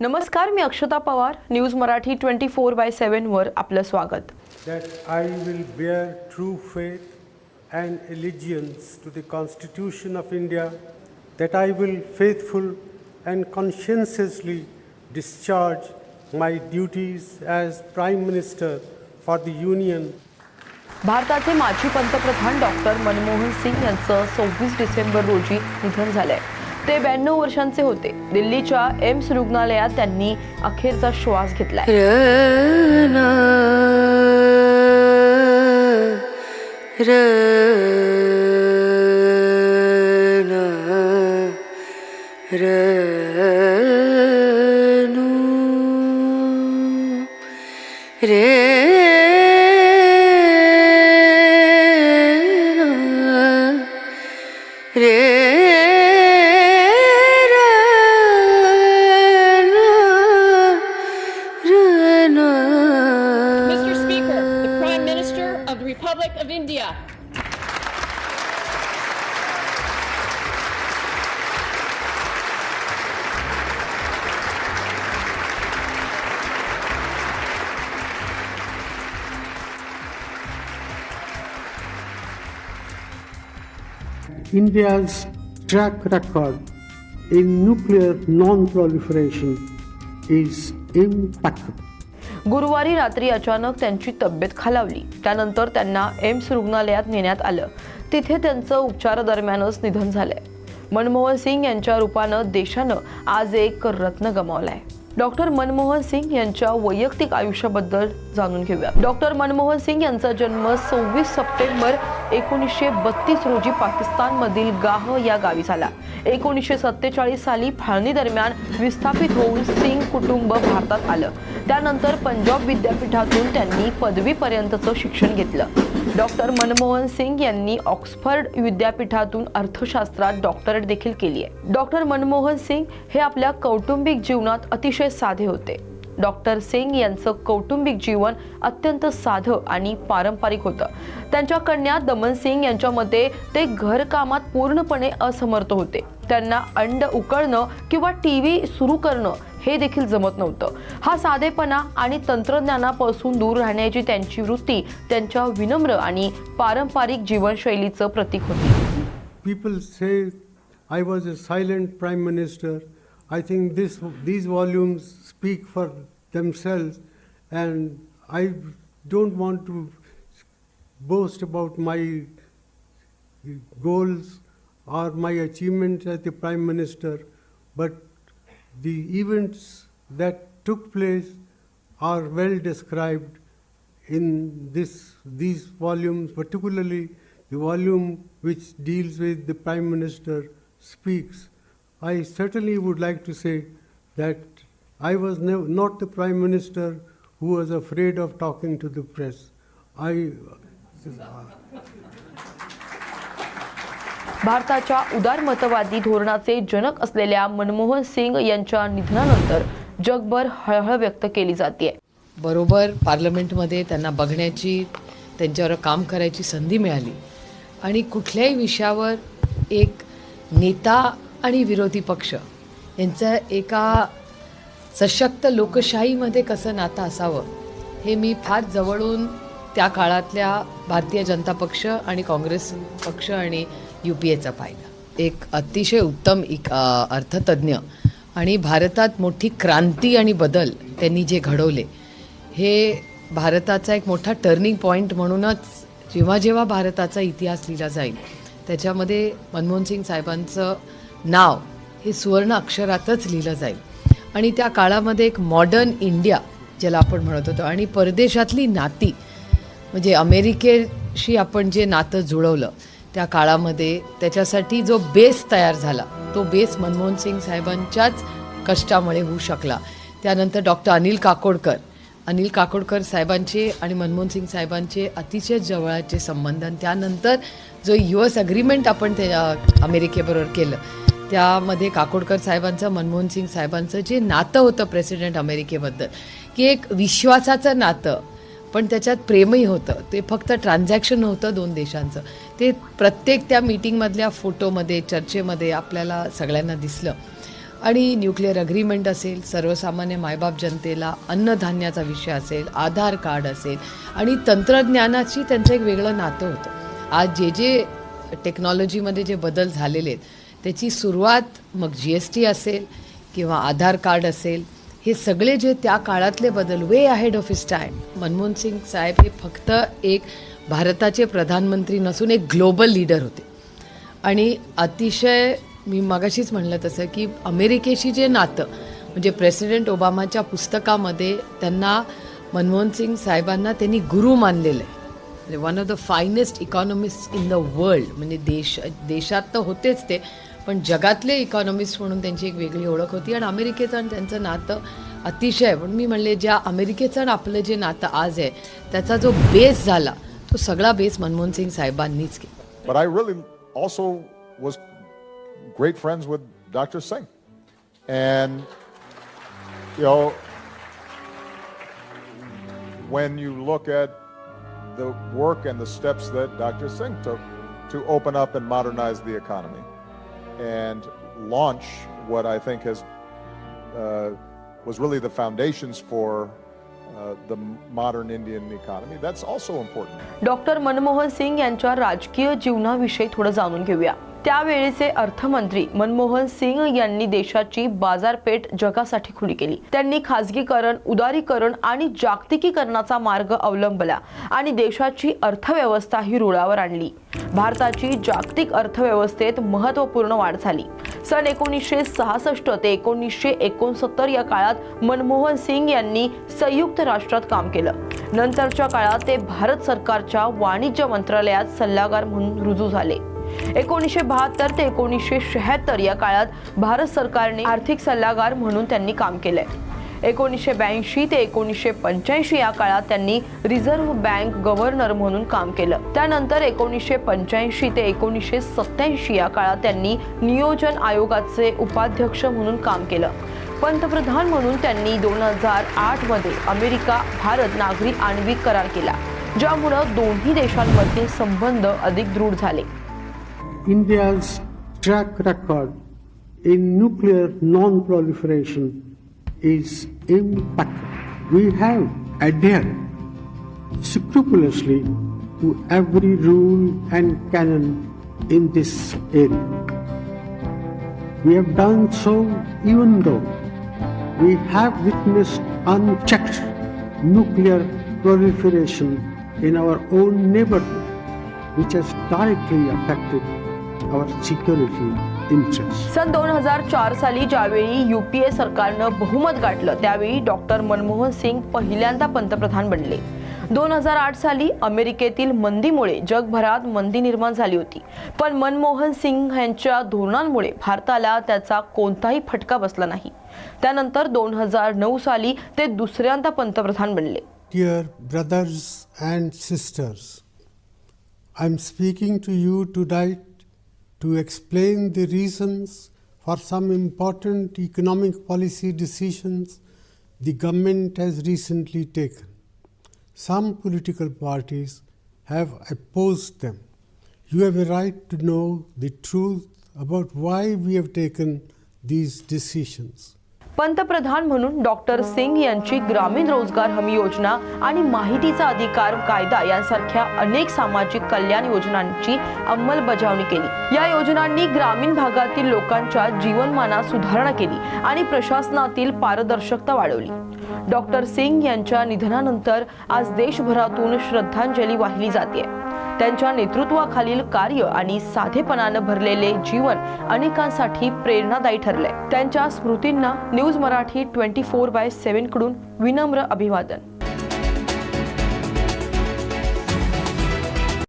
नमस्कार मी Akshata Pawar news Marathi twenty four by seven वर आपलं स्वागत. I will bear true faith and allegiance to the constitution of India that I will faithful and conscientiously discharge my duties as prime minister for the union भारताचे माजी पंतप्रधान doctor Manmohan Singh यांचं सव्वीस डिसेंबर रोजी निधन झालं आहे ते ब्याण्णव वर्षांचे होते. दिल्लीच्या एम्स रुग्णालयात त्यांनी अखेरचा श्वास घेतला र India's track record in nuclear non-proliferation is impeccable. गुरुवारी रात्री अचानक त्यांची तब्येत खालावली. त्यानंतर त्यांना एम्स रुग्णालयात नेण्यात आलं. तिथे त्यांचं उपचारादरम्यानच निधन झालंय. मनमोहन सिंग यांच्या रूपानं देशानं आज एक रत्न गमावलाय. डॉक्टर मनमोहन सिंग यांच्या वैयक्तिक आयुष्याबद्दल जाणून घेऊया. डॉक्टर मनमोहन सिंग यांचा जन्म सव्वीस सप्टेंबर एकोणीसशे बत्तीस रोजी पाकिस्तानमधील गाह या गावी झाला. एकोणीसशे सत्तेचाळीस साली फाळणी दरम्यान विस्थापित होऊन सिंग कुटुंब भारतात आलं. त्यानंतर पंजाब विद्यापीठातून त्यांनी पदवीपर्यंतचं शिक्षण घेतलं. डॉक्टर मनमोहन सिंग यांनी ऑक्सफर्ड विद्यापीठातून अर्थशास्त्रात डॉक्टरेट देखील केली आहे. डॉक्टर मनमोहन सिंग हे आपल्या कौटुंबिक जीवनात अतिशय साधे होते. डॉक्टर सिंग यांचं कौटुंबिक जीवन अत्यंत साधं आणि पारंपरिक होतं. त्यांच्या कन्या दमन सिंग यांच्या मते ते घरकामात पूर्णपणे असमर्थ होते. त्यांना अंड उकळणं किंवा टी व्ही सुरू करणं हे देखील जमत नव्हतं. हा साधेपणा आणि तंत्रज्ञानापासून दूर राहण्याची त्यांची वृत्ती त्यांच्या विनम्र आणि पारंपरिक जीवनशैलीचं प्रतीक होती. People say I was a silent prime minister I think this, these volumes speak for themselves, and I don't want to boast about my goals or my achievements as the prime minister, but the events that took place are well described in this, these volumes, particularly the volume which deals with the Prime Minister speaks. I certainly would like to say that I was not the Prime Minister who was afraid of talking to the press. I, भारताच्या उदारमतवादी धोरणाचे जनक असलेल्या मनमोहन सिंग यांच्या निधनानंतर जगभर हळहळ व्यक्त केली जाते बरोबर पार्लमेंटमध्ये त्यांना बघण्याची त्यांच्यावर काम करायची संधी मिळाली आणि कुठल्याही विषयावर एक नेता आणि विरोधी पक्ष. यांचं एका सशक्त लोकशाहीमध्ये कसं नातं असावं हे मी फार जवळून त्या काळातल्या भारतीय जनता पक्ष आणि काँग्रेस पक्ष आणि यू पी एचा पाहिला. एक अतिशय उत्तम एक अर्थतज्ञ अर्थतज्ज्ञ आणि भारतात मोठी क्रांती आणि बदल त्यांनी जे घडवले हे भारताचा एक मोठा टर्निंग पॉईंट म्हणूनच जेव्हा जेव्हा भारताचा इतिहास लिहिला जाईल त्याच्यामध्ये मनमोहन सिंग साहेबांचं नाव हे सुवर्ण अक्षरातच लिहिलं जाईल. आणि त्या काळामध्ये एक मॉडर्न इंडिया ज्याला आपण म्हणत होतो आणि परदेशातली नाती म्हणजे अमेरिकेशी आपण जे नातं जुळवलं त्या काळामध्ये त्याच्यासाठी जो बेस तयार झाला तो बेस मनमोहन सिंग साहेबांच्याच कष्टामुळे होऊ शकला. त्यानंतर डॉक्टर अनिल काकोडकर. अनिल काकोडकर साहेबांचे आणि मनमोहन सिंग साहेबांचे अतिशय जवळचे संबंध आणि त्यानंतर जो यू एस अग्रीमेंट आपण त्या अमेरिकेबरोबर केलं त्यामध्ये काकोडकर साहेबांचं मनमोहन सिंग साहेबांचं जे नातं होतं प्रेसिडेंट अमेरिकेबद्दल की एक विश्वासाचं नातं पण त्याच्यात प्रेमही होतं. ते फक्त ट्रान्झॅक्शन होतं दोन देशांचं. ते प्रत्येक त्या मीटिंगमधल्या फोटोमध्ये चर्चेमध्ये आपल्याला सगळ्यांना दिसलं. आणि न्यूक्लिअर अग्रीमेंट असेल सर्वसामान्य मायबाप जनतेला अन्नधान्याचा विषय असेल आधार कार्ड असेल आणि तंत्रज्ञानाची त्यांचं एक वेगळं नातं होतं. आज जे जे टेक्नॉलॉजीमध्ये जे बदल झालेले आहेत त्याची सुरुवात मग जी एस टी असेल किंवा आधार कार्ड असेल हे सगळे जे त्या काळातले बदल way ahead of his time Manmohan Singh साहेब हे फक्त एक भारताचे प्रधानमंत्री नसून एक ग्लोबल लीडर होते. आणि अतिशय मी मगाशीच म्हणलं तसं की अमेरिकेशी जे नातं म्हणजे प्रेसिडेंट ओबामाच्या पुस्तकामध्ये त्यांना मनमोहन सिंग साहेबांना त्यांनी गुरु मानलेलं आहे. म्हणजे one of the finest economist in the world म्हणजे देश देशात तर होतेच ते पण जगातले इकॉनॉमिस्ट म्हणून त्यांची एक वेगळी ओळख होती आणि अमेरिकेचं आणि त्यांचं नातं अतिशय. म्हणून मी म्हणले ज्या अमेरिकेचं आणि आपलं जे नातं आज आहे त्याचा जो बेस झाला तो सगळा बेस मनमोहन सिंग साहेबांनीच केला. When you look at the work and the steps that dr singh took to open up and modernize the economy and launch what I think has uh, was really the foundations for uh, the modern Indian economy, that's also important. Doctor Manmohan Singh यांच्या राजकीय जीवनाविषयी थोडं जाणून घेऊया त्यावेळेचे अर्थमंत्री मनमोहन सिंग यांनी देशाची बाजारपेठ जगासाठी खुली केली. त्यांनी खासगीकरण उदारीकरण आणि जागतिकीकरणाचा मार्ग अवलंबला आणि देशाची अर्थव्यवस्था ही रुळावर आणली. भारताची जागतिक अर्थव्यवस्थेत महत्त्वपूर्ण वाढ झाली. सन एकोणीसशे सहासष्ट ते एकोणीसशे एकोणसत्तर या काळात मनमोहन सिंग यांनी संयुक्त राष्ट्रात काम केलं. नंतरच्या काळात ते भारत सरकारच्या वाणिज्य मंत्रालयात सल्लागार म्हणून रुजू झाले. एकोणीसशे बहात्तर ते एकोणीसशे शहात्तर या काळात भारत सरकारने आर्थिक सल्लागार म्हणून त्यांनी काम केलंय. एकोणीसशे ब्याऐंशी ते एकोणीसशे पंच्याऐंशी या काळात त्यांनी रिझर्व्ह बँक गव्हर्नर म्हणून काम केलं. त्यानंतर एकोणीसशे पंच्याऐंशी ते एकोणीसशे सत्याऐंशी या काळात त्यांनी नियोजन आयोगाचे उपाध्यक्ष म्हणून काम केलं. पंतप्रधान म्हणून त्यांनी दोन हजार आठमध्ये अमेरिका भारत नागरी आण्विक करार केला ज्यामुळं दोन्ही देशांमध्ये संबंध अधिक दृढ झाले. India's track record in nuclear non-proliferation is impeccable. We have adhered scrupulously to every rule and canon in this area. We have done so even though we have witnessed unchecked nuclear proliferation in our own neighborhood, which has directly affected our security interests. सन दोन हजार चार साली ज्यावेळी UPA सरकारनं बहुमत गाठलं त्यावेळी doctor Manmohan Singh पहिल्यांदा पंतप्रधान बनले. दोन हजार आठ साली अमेरिकेतील मंदीमुळे जगभरात मंदी निर्माण झाली होती. पण मनमोहन सिंग यांच्या धोरणांमुळे भारताला त्याचा कोणताही फटका बसला नाही. त्यानंतर दोन हजार नऊ साली ते दुसऱ्यांदा पंतप्रधान बनले. Dear brothers and sisters, I'm speaking to you tonight to explain the reasons for some important economic policy decisions the government has recently taken. Some political parties have opposed them. You have a right to know the truth about why we have taken these decisions. पंतप्रधान म्हणून doctor Singh यांची ग्रामीण रोजगार हमी योजना आणि माहितीचा अधिकार कायदा यांसारख्या अनेक सामाजिक कल्याण योजनांची अंमलबजावणी केली. या योजनांनी ग्रामीण भागातील लोकांच्या जीवनमानात सुधारणा केली आणि प्रशासनातील पारदर्शकता वाढवली. डॉक्टर सिंग यांच्या निधनानंतर आज देशभरातून श्रद्धांजली वाहिली जाते. त्यांच्या नेतृत्वाखालील कार्य आणि साधेपणानं भरलेले जीवन अनेकांसाठी प्रेरणादायी ठरले त्यांच्या स्मृतींना news Marathi twenty four by सेव्हनकडून विनम्र अभिवादन.